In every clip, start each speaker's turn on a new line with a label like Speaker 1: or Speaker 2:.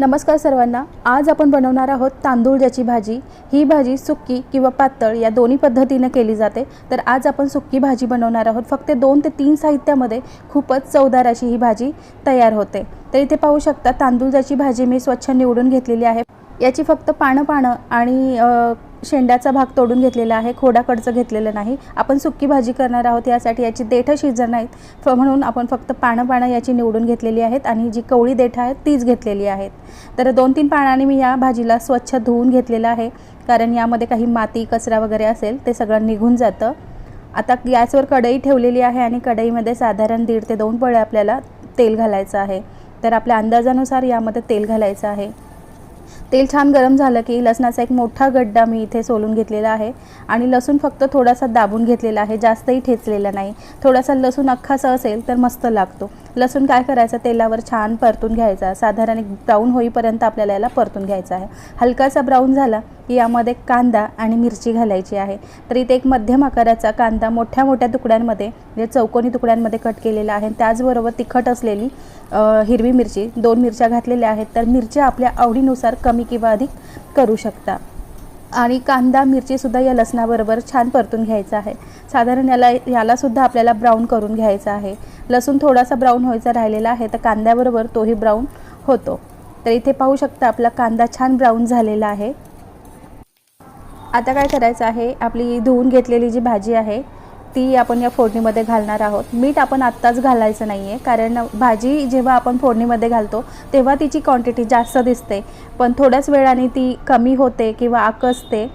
Speaker 1: नमस्कार सर्वांना. आज आपण बनवणार आहोत तांदूळ ज्याची भाजी. ही भाजी सुक्की किंवा पातळ या दोन्ही पद्धतीनं केली जाते. तर आज आपण सुक्की भाजी बनवणार आहोत. फक्त दोन ते तीन साहित्यामध्ये खूपच चवदार अशी ही भाजी तयार होते. तर इथे पाहू शकता तांदूळ ज्याची भाजी मी स्वच्छ निवडून घेतलेली आहे. याची फक्त पानं पानं आणि शेंड्याचा भाग तोडून घेतलेला आहे खोडाकडचं घेतलेलं नाही. आपण सुक्की भाजी करणार आहोत यासाठी याची देठं शिजणार नाहीत. फ म्हणून आपण फक्त पानं पानं याची निवडून घेतलेली आहेत आणि जी कवळी देठं आहेत तीच घेतलेली आहेत. तर दोन तीन पानाने मी या भाजीला स्वच्छ धुवून घेतलेलं आहे. कारण यामध्ये काही माती कचरा वगैरे असेल ते सगळं निघून जातं. आता गॅसवर कढई ठेवलेली आहे आणि कढईमध्ये साधारण दीड ते दोन पळे आपल्याला तेल घालायचं आहे. तर आपल्या अंदाजानुसार यामध्ये तेल घालायचं आहे. तेल छान गरम झालं की लसणाचा एक मोठा गड्डा मी इथे सोलून घेतलेला आहे. आणि लसूण फक्त थोडासा दाबून घेतलेला आहे जास्तही ठेचलेला नाही. थोडासा लसूण अख्खासा असेल तर मस्त लागतो. लसूण काय करायचं? तेलावर छान परतून घ्यायचा साधारण एक ब्राऊन होईपर्यंत आपल्याला याला परतून घ्यायचा आहे. हलकासा ब्राऊन झाला की यामध्ये कांदा आणि मिरची घालायची आहे. तर इथे एक मध्यम आकाराचा कांदा मोठ्या मोठ्या तुकड्यांमध्ये म्हणजे चौकोनी तुकड्यांमध्ये कट केलेला आहे. त्याचबरोबर तिखट असलेली हिरवी मिरची दोन मिरच्या घातलेल्या आहेत. तर मिरच्या आपल्या आवडीनुसार कमी किंवा अधिक करू शकता. आणि कांदा मिरचीसुद्धा या लसणाबरोबर छान परतून घ्यायचा आहे. साधारण याला यालासुद्धा आपल्याला ब्राऊन करून घ्यायचा आहे. लसूण थोडासा ब्राऊन व्हायचा राहिलेला आहे तर कांद्याबरोबर तोही ब्राऊन होतो. तर इथे पाहू शकता आपला कांदा छान ब्राऊन झालेला आहे. आता काय करायचं आहे आपली धुवून घेतलेली जी भाजी आहे ती आपण या फोडणीमध्ये घालणार आहोत. मीठ आपण आत्ताच घालायचं नाही आहे कारण भाजी जेव्हा आपण फोडणीमध्ये घालतो तेव्हा तिची क्वांटिटी जास्त दिसते. पण थोड्याच वेळाने ती कमी होते किंवा आकसते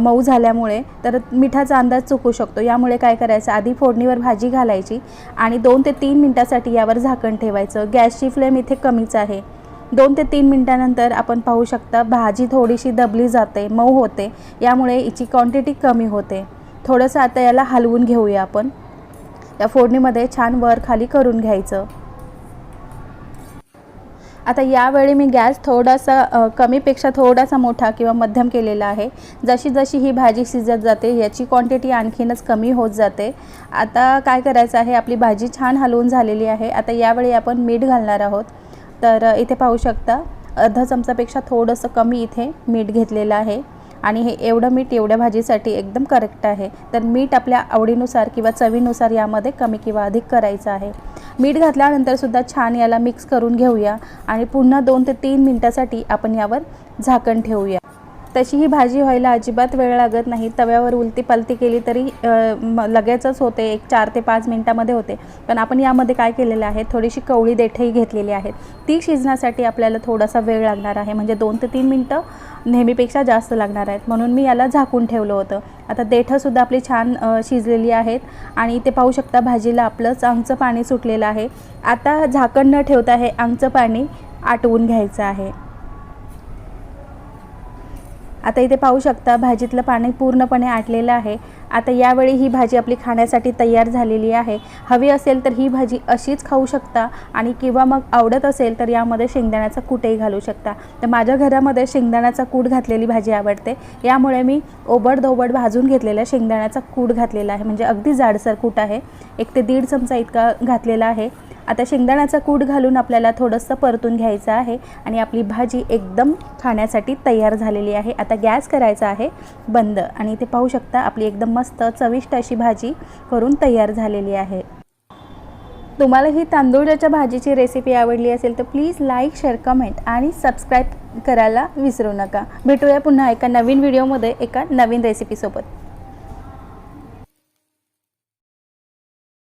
Speaker 1: मऊ झाल्यामुळे तर मिठाचा अंदाज चुकू शकतो. यामुळे काय करायचं आधी फोडणीवर भाजी घालायची आणि दोन ते तीन मिनटासाठी यावर झाकण ठेवायचं. गॅसची फ्लेम इथे कमीच आहे. दोन ते तीन मिनटानंतर आपण पाहू शकता भाजी थोडीशी दबली जाते मऊ होते. यामुळे हिची क्वांटिटी कमी होते. थोडंसं आता याला हलवून घेऊया आपण. या फोडणीमध्ये छान वर खाली करून घ्यायचं. आता यावेळी मी गॅस थोडासा कमीपेक्षा थोडासा मोठा किंवा मध्यम केलेला आहे. जशी जशी ही भाजी शिजत जाते याची क्वांटिटी आणखीनच कमी होत जाते. आता काय करायचं आहे आपली भाजी छान हलवून झालेली आहे. आता यावेळी आपण मीठ घालणार आहोत. तर इथे पाहू शकता अर्धा चमचापेक्षा थोडंसं कमी इथे मीठ घेतलेलं आहे. आणि हे एवढं मीठ एवढ्या भाजीसाठी एकदम करेक्ट आहे. तर मीठ आपल्या आवडीनुसार किंवा चवीनुसार यामध्ये कमी किंवा अधिक करायचं आहे. मीठ घातल्यानंतर सुद्धा छान याला मिक्स करून घेऊया आणि पुन्हा दोन ते तीन मिनटासाठी आपण यावर झाकण ठेवूया. तशी ही भाजी व्हायला अजिबात वेळ लागत नाही. तव्यावर उलती पलती केली तरी लगेचच होते. एक चार ते पाच मिनटामध्ये होते. पण आपण यामध्ये काय केलेलं आहे? थोडीशी कवळी देठही घेतलेली आहेत ती शिजण्यासाठी आपल्याला थोडासा वेळ लागणार आहे. म्हणजे दोन ते तीन मिनटं नेहमीपेक्षा जास्त लागणार आहेत. म्हणून मी याला झाकून ठेवलं होतं. आता देठंसुद्धा आपली छान शिजलेली आहेत. आणि ते पाहू शकता भाजीला आपलंच अंगचं पाणी सुटलेलं आहे. आता झाकण न ठेवता हे आंगचं पाणी आटवून घ्यायचं आहे. आता इथे पाहू शकता भाजीतलं पाणी पूर्णपणे आटलेलं आहे. आता यावेळी ही भाजी आपली खाण्यासाठी तयार झालेली आहे. हवी असेल तर ही भाजी अशीच खाऊ शकता आणि किंवा मग आवडत असेल तर यामध्ये शेंगदाण्याचा कूटही घालू शकता. तर माझ्या घरामध्ये शेंगदाण्याचा कूट घातलेली भाजी आवडते. यामुळे मी ओबडधोबड भाजून घेतलेला शेंगदाण्याचा कूट घातलेला आहे. म्हणजे अगदी जाडसर कूट आहे. एक ते दीड चमचा इतका घातलेला आहे. आता शेंगदाण्याचा कूट घालून आपल्याला थोडंसं परतून घ्यायचं आहे आणि आपली भाजी एकदम खाण्यासाठी तयार झालेली आहे. आता गॅस करायचा आहे बंद आणि इथे पाहू शकता आपली एकदम मस्त चविष्ट अशी भाजी करून तयार झालेली आहे. तुम्हाला ही तांदूळाच्या भाजीची रेसिपी आवडली असेल तर प्लीज लाईक शेअर कमेंट आणि सबस्क्राईब करायला विसरू नका. भेटूया पुन्हा एका नवीन व्हिडिओमध्ये एका नवीन रेसिपीसोबत